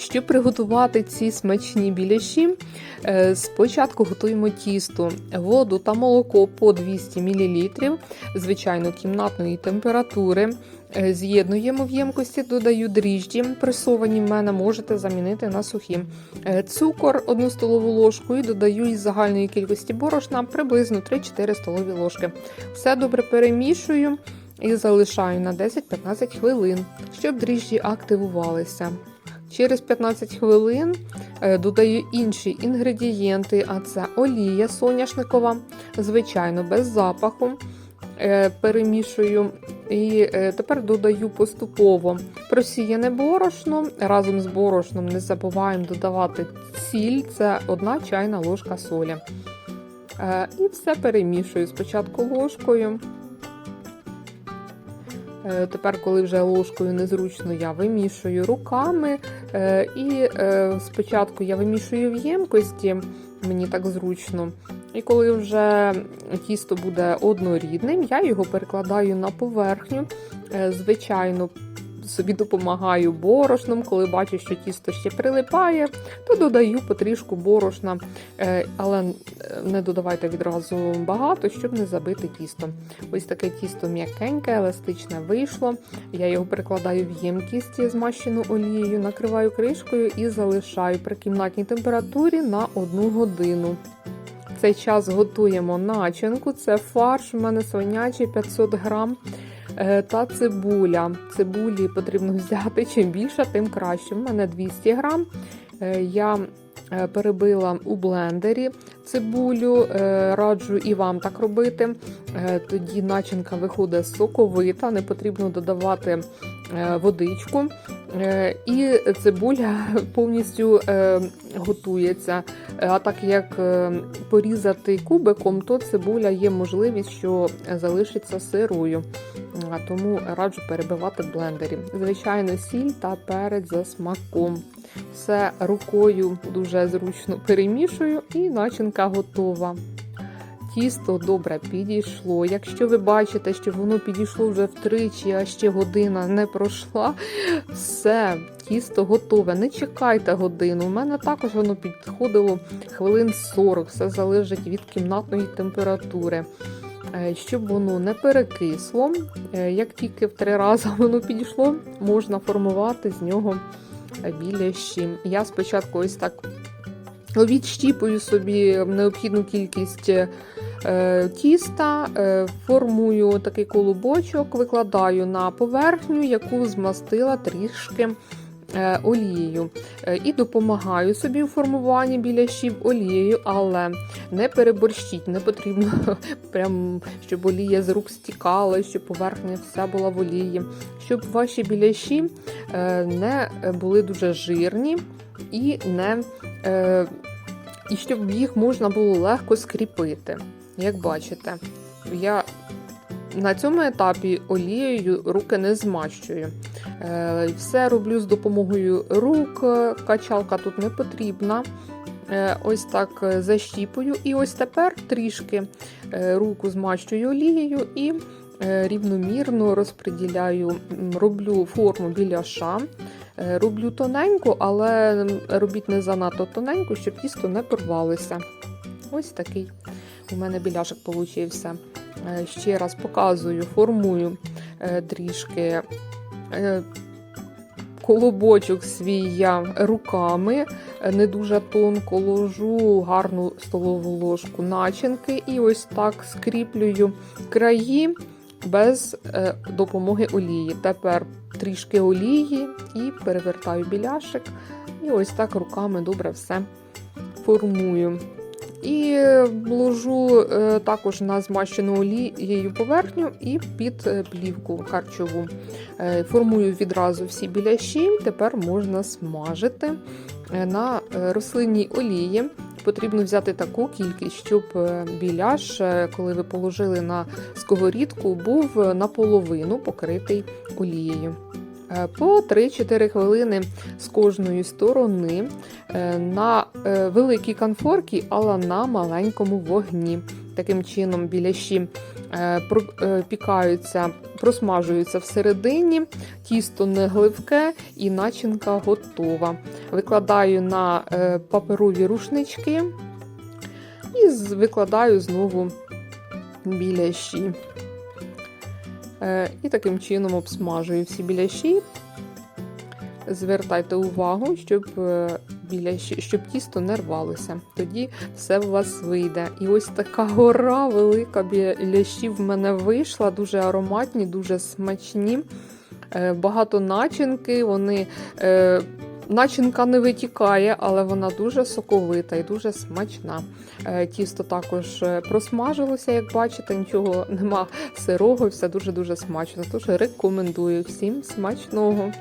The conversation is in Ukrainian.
Щоб приготувати ці смачні біляші, е, спочатку готуємо тісто, воду та молоко по 200 мл, звичайно, кімнатної температури. Е, З'єднуємо в ємкості, додаю дріжджі, пресовані в мене можете замінити на сухі. Е, Цукор 1 столову ложку і додаю із загальної кількості борошна приблизно 3-4 столові ложки. Все добре перемішую і залишаю на 10-15 хвилин, щоб дріжджі активувалися. Через 15 хвилин е, додаю інші інгредієнти, а це олія соняшникова, звичайно, без запаху. Е, Перемішую і е, тепер додаю поступово просіяне борошно. Разом з борошном не забуваємо додавати сіль, це одна чайна ложка солі. І все перемішую спочатку ложкою. Е, Тепер, коли вже ложкою незручно, я вимішую руками. Е, І е, спочатку я вимішую в ємкості, мені так зручно. І коли вже тісто буде однорідним, я його перекладаю на поверхню. Звичайно, собі допомагаю борошном, коли бачу, що тісто ще прилипає, то додаю потрішку борошна, Е, але не додавайте відразу багато, щоб не забити тісто. Ось таке тісто м'якеньке, еластичне вийшло. Я його перекладаю в ємкість, змащену олією, накриваю кришкою і залишаю при кімнатній температурі на 1 годину. Цей час готуємо начинку. Це фарш, у мене свинячий 500 грам. Е, Та цибуля. Цибулі потрібно взяти чим більше, тим краще. У мене 200 грам. Е, Я е, перебила у блендері цибулю, раджу і вам так робити. Тоді начинка виходить соковита, не потрібно додавати водичку. І цибуля повністю готується. А так як порізати кубиком, то цибуля є можливість, що залишиться сирою. Тому раджу перебивати в блендері. Звичайно, сіль та перець за смаком. Все рукою дуже зручно перемішую, і начинка готова. Тісто добре підійшло. Якщо ви бачите, що воно підійшло вже втричі, а ще година не пройшла, все, тісто готове. Не чекайте годину. У мене також воно підходило хвилин 40, все залежить від кімнатної температури. Е, Щоб воно не перекисло, е, як тільки в три рази воно підійшло, можна формувати з нього біляші. Я спочатку ось так відщіпую собі необхідну кількість е, тіста, формую такий колобочок, викладаю на поверхню, яку змастила трішки олією. Е, І допомагаю собі у формуванні біляшів олією, але не переборщіть, не потрібно прям, щоб олія з рук стікала, щоб поверхня вся була в олії, щоб ваші біляші е, не були дуже жирні і не е, і щоб їх можна було легко скріпити. Як бачите, я на цьому етапі олією руки не змащую. Е, Все роблю з допомогою рук, качалка тут не потрібна. Е, Ось так е, защіпую. І ось тепер трішки руку змащую олією і рівномірно розподіляю, роблю форму біляша. Е, Роблю тоненько, але робіть не занадто тоненько, щоб тісто не порвалося. Ось такий у мене біляшик. Е, Ще раз показую, формую трішки колобочок свій я руками, е, не дуже тонко ложу гарну столову ложку начинки і ось так скріплюю краї без е, допомоги олії. Тепер трішки олії і перевертаю біляшик. І ось так руками добре все формую. І ложу е, також на змащену олією поверхню і під е, плівку харчову. Е, Формую відразу всі біляші, тепер можна смажити на рослинній олії. Потрібно взяти таку кількість, щоб біляш, коли ви положили на сковорідку, був наполовину покритий олією. Е, По 3-4 хвилини з кожної сторони е, на е, великій конфорці, але на маленькому вогні. Таким чином біляші пропікаються, просмажуються всередині, тісто не гливке і начинка готова. Викладаю на паперові рушнички і викладаю знову біляші. Е, І таким чином обсмажую всі біляші. Звертайте увагу, щоб біля, щоб тісто не рвалося. Тоді все у вас вийде. І ось така гора велика біляшів в мене вийшла, дуже ароматні, дуже смачні. Е, Багато начинки, вони. Начинка не витікає, але вона дуже соковита і дуже смачна. Е, Тісто також е, просмажилося, як бачите, нічого нема сирого, все дуже-дуже смачно. Тож рекомендую всім смачного.